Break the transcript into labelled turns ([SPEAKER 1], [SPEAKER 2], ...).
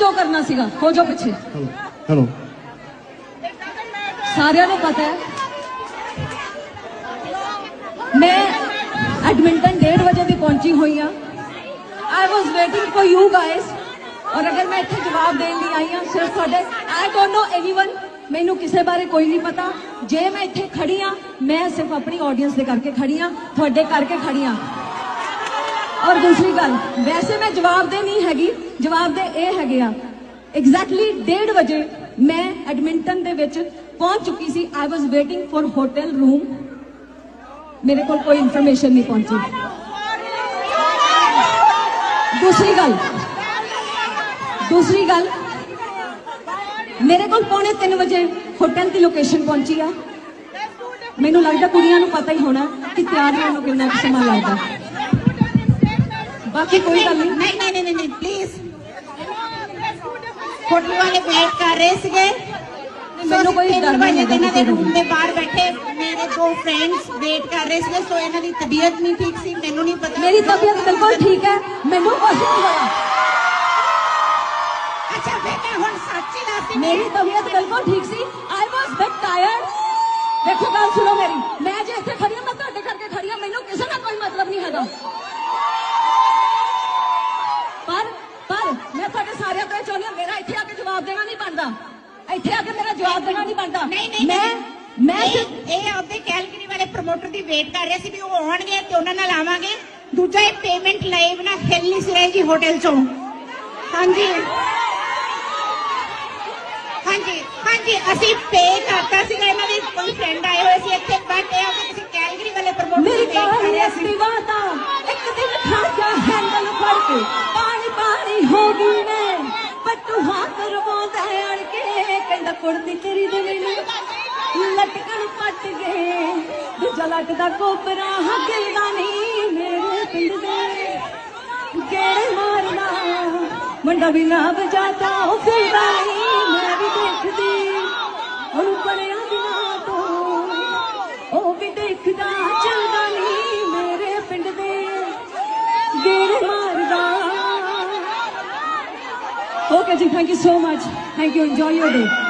[SPEAKER 1] ਜੋ ਕਰਨਾ ਸੀਗਾ ਹੋ ਜਾਓ ਪਿੱਛੇ। ਸਾਰਿਆਂ ਨੂੰ ਪਤਾ ਹੈ। ਮੈਂ ਐਡਮਿੰਟਨ 1:30 ਵਜੇ ਦੀ ਪਹੁੰਚੀ ਹੋਈ ਆ I was waiting for you guys ਔਰ ਅਗਰ ਮੈਂ ਇੱਥੇ ਜਵਾਬ ਦੇਣ ਲਈ ਆਈ ਹਾਂ ਸਿਰਫ ਤੁਹਾਡੇ ਆਈ ਡੋਨਟ ਨੋ ਐਨੀਵਨ ਮੈਨੂੰ ਕਿਸੇ ਬਾਰੇ ਕੋਈ ਨਹੀਂ ਪਤਾ। ਜੇ ਮੈਂ ਇੱਥੇ ਖੜੀ ਆ ਮੈਂ ਸਿਰਫ ਆਪਣੀ ਆਡੀਅנס ਦੇ ਕਰਕੇ ਖੜੀ ਆ ਤੁਹਾਡੇ ਕਰਕੇ ਖੜੀ ਆ ਔਰ ਦੂਸਰੀ ਗੱਲ, ਵੈਸੇ ਮੈਂ ਜਵਾਬ ਦੇ ਨਹੀਂ ਹੈਗੀ, ਜਵਾਬ ਦੇ ਇਹ ਹੈਗੇ ਆ ਐਗਜ਼ੈਕਟਲੀ 1:30 ਵਜੇ ਮੈਂ ਐਡਮਿੰਟਨ ਦੇ ਵਿੱਚ ਪਹੁੰਚ ਚੁੱਕੀ ਸੀ I was waiting for hotel room ਮੇਰੇ ਕੋਲ ਕੋਈ ਇਨਫੋਰਮੇਸ਼ਨ ਨਹੀਂ ਪਹੁੰਚੀ। ਦੂਸਰੀ ਗੱਲ ਦੂਸਰੀ ਗੱਲ, ਮੇਰੇ ਕੋਲ ਪੌਣੇ 3 ਵਜੇ ਹੋਟਲ ਦੀ ਲੋਕੇਸ਼ਨ ਪਹੁੰਚੀ ਆ। ਮੈਨੂੰ ਲੱਗਦਾ ਕੁੜੀਆਂ ਨੂੰ ਪਤਾ ਹੀ ਹੋਣਾ ਕਿ ਤਿਆਰੀਆਂ ਨੂੰ ਕਿੰਨਾ ਕੁ ਸਮਾਂ ਲੱਗਦਾ। ਬਾਕੀ ਕੋਈ ਗੱਲ ਨਹੀਂ।
[SPEAKER 2] ਨਹੀਂ ਨਹੀਂ ਨਹੀਂ ਨਹੀਂ ਪਲੀਜ਼ ਹੋਟਲ ਵਾਲੇ ਵੇਟ ਕਰ ਰਹੇ ਸੀਗੇ।
[SPEAKER 1] ਮੈਨੂੰ ਕੋਈ ਡਰ ਨਹੀਂ ਹੈਗਾ
[SPEAKER 2] ਇਹਨਾਂ ਦੇ ਰੂਮ। ਦੇ ਬਾਹਰ ਬੈਠੇ ਮੇਰੇ ਦੋ ਫਰੈਂਡਸ ਵੇਟ ਕਰ ਰਹੇ ਸੀਗੇ ਸੋ ਇਹਨਾਂ ਦੀ ਤਬੀਅਤ ਨਹੀਂ ਠੀਕ ਸੀ ਮੈਨੂੰ ਨਹੀਂ ਪਤਾ।
[SPEAKER 1] ਮੇਰੀ ਤਬੀਅਤ ਬਿਲਕੁਲ ਠੀਕ ਹੈ ਮੈਨੂੰ ਕੁਝ ਨਹੀਂ ਹੋਇਆ
[SPEAKER 2] ਅੱਛਾ ਮੈਂ ਹੁਣ ਸੱਚ ਹੀ ਦੱਸਦੀ
[SPEAKER 1] ਮੇਰੀ ਤਬੀਅਤ ਬਿਲਕੁਲ ਠੀਕ ਸੀ। ਆਈ ਵਾਸ ਬਿਟ ਟਾਇਰਡ ਦੇਖੋ ਗੱਲ ਸੁਣੋ ਮੇਰੀ। ਮੈਂ ਜੇ ਇੱਥੇ ਖੜੀ ਹਾਂ ਮੈਂ ਤੁਹਾਡੇ ਕਰਕੇ ਖੜੀ ਹਾਂ ਮੈਨੂੰ ਕਿਸੇ ਨਾਲ ਕੋਈ ਮਤਲਬ ਨਹੀਂ ਹੈਗਾ ਪਰ ਪਰ ਮੈਂ ਤੁਹਾਡੇ ਸਾਰਿਆਂ ਤੋਂ ਚਾਹੁੰਦੀ ਹਾਂ ਮੇਰਾ ਇੱਥੇ ਆ ਕੇ ਜਵਾਬ ਦੇਣਾ ਨਹੀਂ ਬਣਦਾ। ਇੱਥੇ ਆ ਕੇ ਮੇਰਾ ਜਵਾਬ ਦੇਣਾ ਨਹੀਂ ਬਣਦਾ।
[SPEAKER 2] ਨਹੀਂ ਨਹੀਂ
[SPEAKER 1] ਮੈਂ। ਮੈਂ
[SPEAKER 2] ਇਹ-
[SPEAKER 1] ਸਿਰਫ
[SPEAKER 2] ਇਹ ਆਪਦੇ ਕੈਲਗਰੀ ਵਾਲੇ ਪ੍ਰਮੋਟਰ ਦੀ ਵੇਟ ਕਰ ਰਹੇ ਸੀ ਵੀ ਉਹ ਆਉਣਗੇ ਤੇ ਉਹਨਾਂ ਨਾਲ ਆਵਾਂਗੇ। ਦੂਜਾ ਇਹ ਪੇਮੈਂਟ ਲਏ ਬਿਨਾ ਹਿੱਲ ਨਹੀਂ ਸੀ ਰਹੇ ਜੀ ਹੋਟਲ ਚੋਂ। ਹਾਂਜੀ। ਹਾਂਜੀ ਹਾਂਜੀ ਅਸੀਂ ਪੇ ਕਰਤਾ ਸੀਗਾ ਇਹਨਾਂ ਦੇ ਕੋਈ ਫਰੈਂਡ ਆਏ ਹੋਏ ਸੀ ਇੱਥੇ ਬਟ ਇਹ ਆਪਦੇ ਕਿਸੇ ਕੈਲਗਰੀ ਵਾਲੇ ਪ੍ਰਮੋਟਰ ਦੀ
[SPEAKER 1] ਮੇਰੀ
[SPEAKER 2] ਵੇਟ ਕਰ
[SPEAKER 1] ਕਹਾਣੀ
[SPEAKER 2] ਰਹੇ ਸੀ।
[SPEAKER 1] ਤਾਂ ਇੱਕ ਦਿਨ ਖਾਜਾ ਹੈਂਡਲ ਫੜ ਕੇ। ਪਾਣੀ ਹੋ ਗਈ ਨੇ ਪੱਟੂ ਹੱਥ ਰਵਾਉਂਦਾ ਅੜ ਕੇ। ਕਹਿੰਦਾ, ਕੁੜਤੀ ਤੇਰੀ ਦੇ ਮੈਨੂੰ ਲਟਕਣ ਪੱਟ ਗਏ। ਦੂਜਾ ਲੱਟ ਦਾ ਕੋਪਰਾ ਹੱਗਦਾ ਨਹੀਂ, ਮੇਰੇ ਪਿੰਡ ਦੇ ਗੇੜੇ ਮਾਰਦਾ ਮੁੰਡਾ ਵੀ ਨਾ ਵਜਾਤਾ ਉਹ ਫਿਰਦਾ ਨਹੀਂ Okay, thank you so much. Thank you. Enjoy your day.